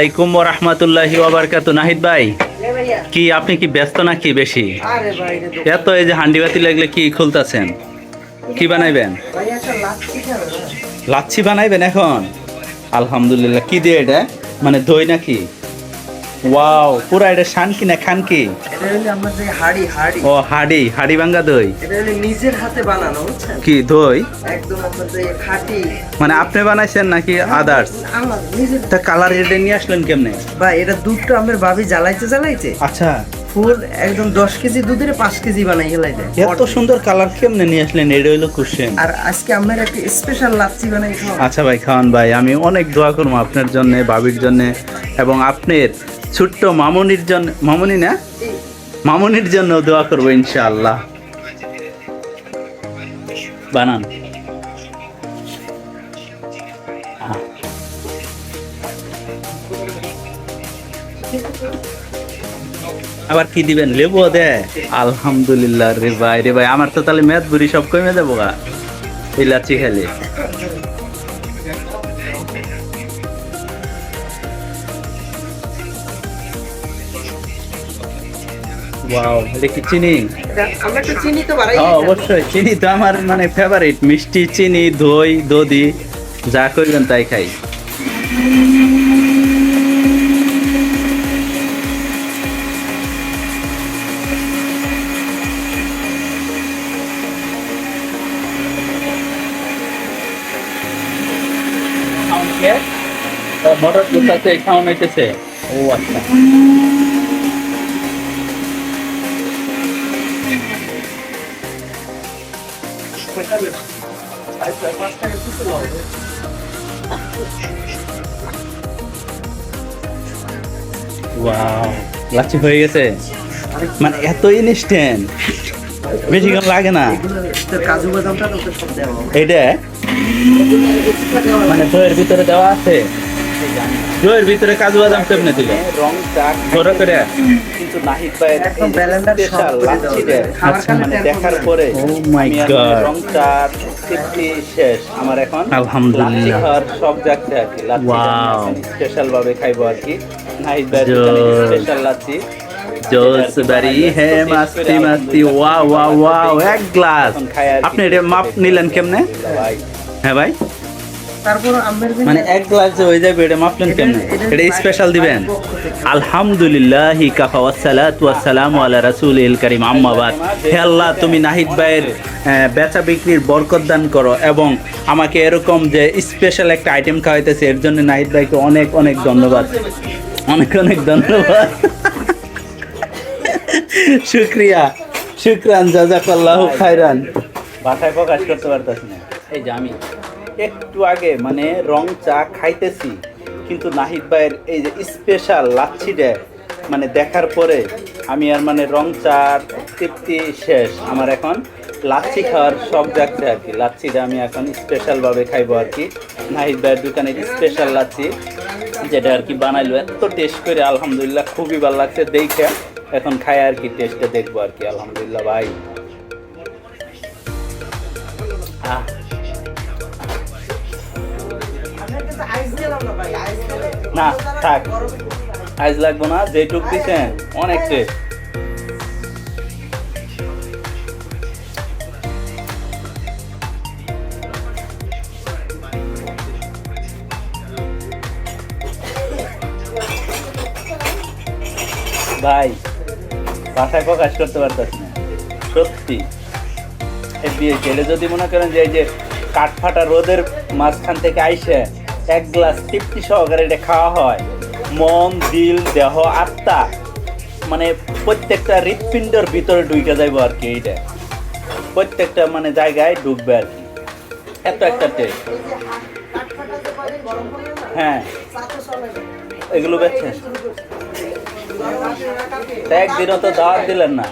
আলাইকুম রহমতুল্লাহি ওবরকাত নাহিদ ভাই কি আপনি কি ব্যস্ত নাকি বেশি? এত এই যে হান্ডি বাতি লাগলে কি খুলতাছেন? কি বানাইবেন? লাচ্ছি লাচ্ছি বানাইবেন এখন? আলহামদুলিল্লাহ কি দিয়ে এটা? মানে দই নাকি? ওয়াও পুরা এটা শান কি না খান কি এটা হলো আমার হাড়ি হাড়ি। ও হাড়ি হাড়ি ভাঙ্গা দই। এটা হলো নিজের হাতে বানানো বুঝছেন? কি দই? একদম খাঁটি। মানে আপনি বানাইছেন নাকি আদার্স নিজের তা কালার এটা নিয়ে আসলেন কেমনে? ভাই এটা দুধটা আমার ভাবি জ্বালাইতে জ্বালাইতে আচ্ছা। ফুল একদম দশ কেজি দুধের পাঁচ কেজি বানাই হেলাই দেয় এত সুন্দর কালার কেমনে নিয়ে আসলেন? এটা হইল কোশ্চেন আর আজকে আমার একটা স্পেশাল লাচ্ছি বানাই আচ্ছা ভাই খাওয়ান ভাই আমি অনেক দোয়া করব আপনার জন্য বাবির জন্য এবং আপনার ছোট্ট মামনির জন্য মামনি না? মামনির জন্য দোয়া করব ইনশাআল্লাহ। বানান। আবার কি দিবেন? লেবু দে। আলহামদুলিল্লাহ রে ভাই রে ভাই, আমার তো তাহলে মেদ বুড়ি সব কমে যাব গা। এই লাচ্ছি খেলে। ওয়াও এটা কি চিনি? আমরা একটু চিনি তো বাড়াই হ্যাঁ অবশ্যই। চিনি তো আমার মানে ফেভারিট মিষ্টি চিনি দই দধি যা করবেন তাই খাই। মটর গুছাতে খাওয়ানো হইতেছে। ও আচ্ছা। ওয়াও লাচ্ছি হয়ে গেছে। মানে এত ইনস্ট্যান্ট বেশিক্ষণ লাগে না। কাজু বাদামটা। এটা মানে দইয়ের ভিতরে দেওয়া আছে? দইয়ের ভিতরে কাজু বাদাম কেমনে দিল? রংটা ধরে করে। কিন্তু নাহিদ ভাইয়ের একদম ব্যালেন্ডার। খাবার আচ্ছা, মানে দেখার পরে Oh my আমি আর God. রংটার শেষ। আমার এখন আলহামদুলিল্লাহ। সব যাচ্ছে আর কি Wow. স্পেশাল ভাবে খাইবো আর কি। নাহিদ ভাইয়ের স্পেশাল লাচ্ছি? জোস বাড়ি। হে মাস্তি মাস্তি। ওয়াও ওয়াও ওয়াও এক গ্লাস। আপনি এটা মাপ নিলেন কেমনে? ভাই। হ্যাঁ ভাই। তারপর আমের মানে এক গ্লাস হয়ে যাবে এটা মাপলেন কেমনে? এটা স্পেশাল দিবেন। আলহামদুলিল্লাহ কাফা ওয়াসসালাতু ওয়াসসালামু আলা রাসূলিল কারীম। আম্মা বাদ। হে আল্লাহ তুমি নাহিদ ভাইয়ের বেচা বিক্রির বরকত দান করো এবং আমাকে এরকম যে স্পেশাল একটা আইটেম খাওয়াইতেছে এর জন্য নাহিদ ভাইকে অনেক অনেক ধন্যবাদ। অনেক অনেক ধন্যবাদ। শুক্রিয়া। শুক্রান জাজাকাল্লাহু খাইরান বাসায় প্রকাশ করতে পারতাছি না। এই যে আমি। একটু আগে মানে রং চা খাইতেছি, কিন্তু নাহিদ ভাইয়ের এই যে স্পেশাল লাচ্ছি লাচ্ছিটা মানে দেখার পরে আমি আর মানে রং চার তৃপ্তি শেষ। আমার এখন লাচ্ছি খাওয়ার সব যাচ্ছে আর কি। লাচ্ছি লাচ্ছিটা আমি এখন স্পেশালভাবে খাইবো আর কি। নাহিদ ভাইয়ের দোকানে স্পেশাল লাচ্ছি, যেটা আর কি বানাইলো, এত টেস্ট করে আলহামদুলিল্লাহ খুবই ভালো লাগছে, দেখে এখন খাই আর কি টেস্টে দেখব আর কি, আলহামদুলিল্লাহ ভাই। আহ না আইস থাক। আইজ লাগবো না যেটুক দিছেন অনেক টেস্ট। ভাই ভাষায় প্রকাশ করতে পারতাছি না সত্যি। এই বিয়ে গেলে যদি মনে করেন যে এই যে কাঠফাটা রোদের মাঝখান থেকে আইসে এক গ্লাস তৃপ্তি সহকারে এটা খাওয়া হয়। মন, দিল, দেহ, আত্মা মানে প্রত্যেকটা হৃৎপিণ্ডের ভিতরে ঢুকে যাইব আর কি এইটা। প্রত্যেকটা মানে জায়গায় ঢুকবে আর কি। এত একটা টেস্ট হ্যাঁ। এগুলো বেচছেন একদিনও তো দাওয়াত দিলেন না।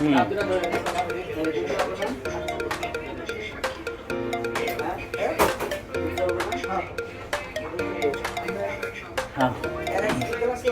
হুম।